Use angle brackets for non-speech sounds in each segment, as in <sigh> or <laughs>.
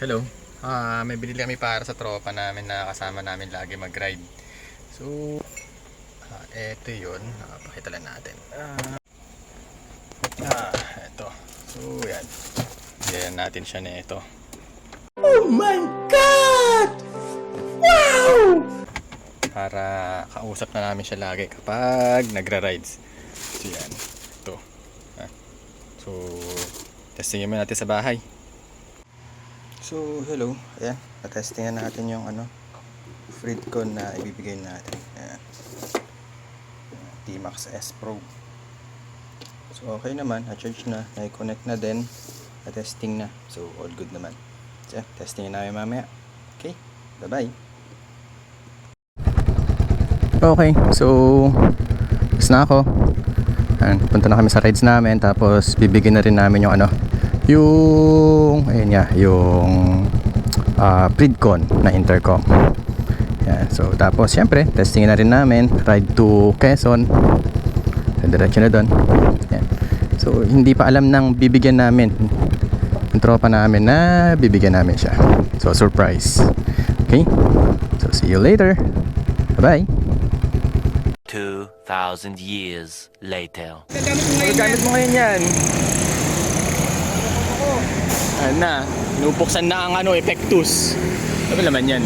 Hello. Ah, may binili kami para sa tropa namin na kasama namin lagi mag-ride. So, ah, eto 'yun. Napakita lang natin. Ah, ah, eto. So, yan. Yan natin siya na ito. Oh my God! Wow! Para kausap na namin siya lagi kapag nagra-rides. So, yan. Ito. Ah. So, testingin mo natin sa bahay. So, hello. Ayan, natestingan natin yung ano, Freedcon na ibibigay natin. Ayan. T-Max S Pro. So, okay naman. Na-charge na. Na-connect na din. Na-testing na. So, all good naman. So, testingin namin mamaya. Okay. Bye-bye. Okay. So, tapos na ako. Ayan, punta na kami sa rides namin. Tapos, bibigyan na rin namin yung ano, yung ayun nga yung uh, Pridcon na intercom. Yan so tapos syempre testing na rin namin ride to Quezon. Diretso na doon yan. So hindi pa alam ng bibigyan namin. Yung tropa namin na bibigyan namin siya. So surprise. Okay? So see you later. Bye bye 2,000 years later. gamit mo ngayon yan na inupuksan na ang ano epektus ano naman yan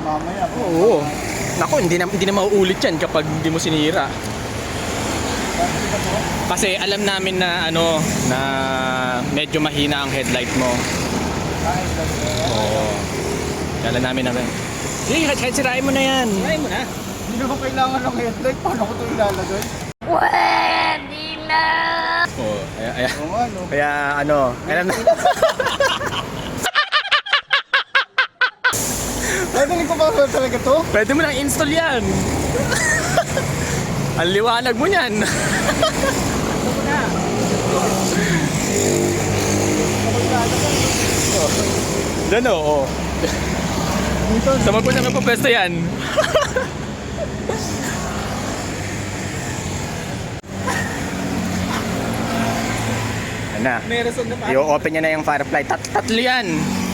Mamaya po. Oo. Nako, hindi na hindi na mauulit 'yan kapag hindi mo sinira. Kasi alam namin na ano na medyo mahina ang headlight mo. Oo. Kala namin naman. Sige, kahit sirain mo na yan. Sirain mo na. Hindi naman kailangan ng headlight. Paano ko ito ilalagay? Oo, kaya, kaya, Oo nga, no? kaya ano, alam na. Pwede ko ba talaga to? Pwede mo nang install yan. ang liwanag mo niyan. Diyan o, oo. Dito. Sa magpo na magpapesto yan. Na? I-open niya na yung firefly. Tat tatlo yan.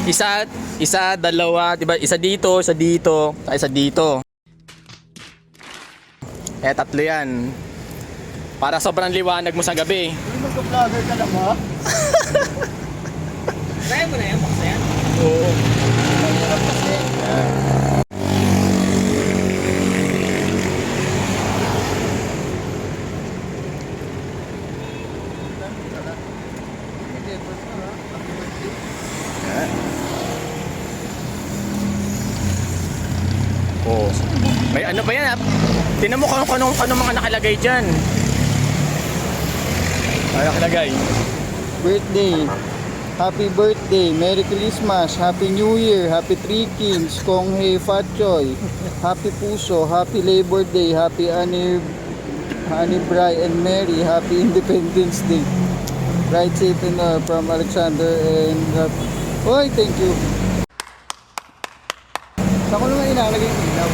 Isa, isa, dalawa, di ba? Isa dito, isa dito, isa dito. Eh, tatlo yan. Para sobrang liwanag mo sa gabi. Uy, magka-vlogger ka na ba? Kaya mo na yan, paksa yan. Oo. Oo. May ano ba yan? ah? Tinan mo kung ano, ano mga nakalagay dyan. Ano nakalagay? Birthday. Happy birthday, Merry Christmas, Happy New Year, Happy Three Kings, Kong Hei Fat Choy, Happy Puso, Happy Labor Day, Happy Ani Honey Bry and Mary, Happy <laughs> Independence Day. Ride safe and uh, from Alexander and uh, Oy, thank you. Saan ko naman inalagay yung ilaw?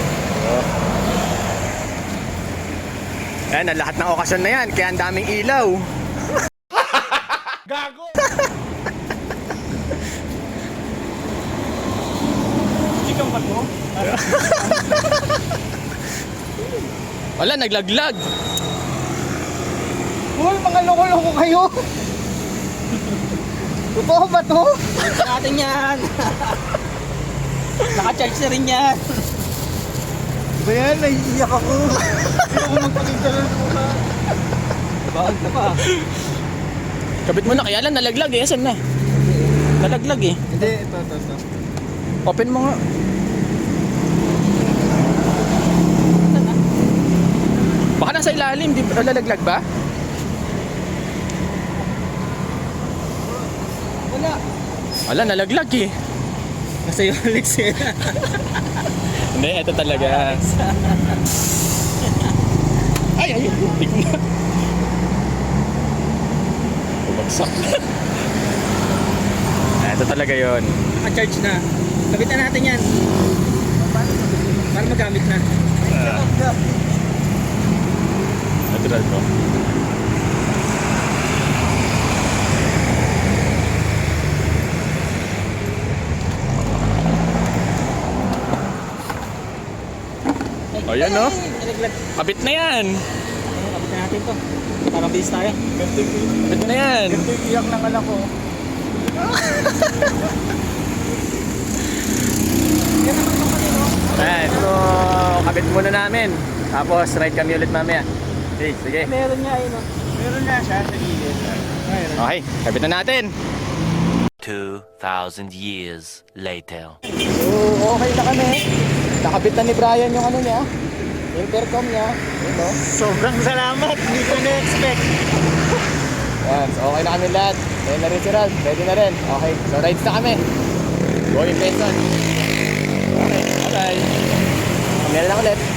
Yan, ang lahat ng okasyon na yan, kaya ang daming ilaw. Chikang ba to? <laughs> Wala, naglaglag. Uy, mga loko-loko kayo! Totoo ba to? natin yan. <laughs> Naka-charge na rin yan. Ba yan? Naiiyak ako. Hindi ako magpakita ng mukha. Bakit ka pa? Kabit mo na, kaya lang nalaglag eh. Asan na? Nalaglag eh. Hindi, ito, ito, ito. Open mo nga. Baka nasa ilalim, di ba nalaglag ba? Wala. Wala, nalaglag eh. Nasa yung Alex eh. Hindi, ito talaga. ay, ay, hindi ko na. Bumagsak. ito talaga yon. Naka-charge na. Kabitan natin yan. Para magamit na. Natural ko. No? Kabit na yan. Ano, kapitan natin to. Para bilis tayo. Kabit na yan. Ito yung iyak ng anak ko. Ayan, so kabit muna namin. Tapos ride kami ulit mamaya. Sige, sige. Meron nga eh, no? Meron na siya sa gilid. Okay, kabit na natin. 2,000 years later. So, okay na kami. Nakabit na ni Brian yung ano niya. Intercom niya. Yun, no? Sobrang salamat. Hindi ko na-expect. Yan, so okay na kami lahat. Ready na rin si Ralph. Ready na rin. Okay, so rides na kami. Going Quezon. Okay, bye-bye. Kami na lang ulit.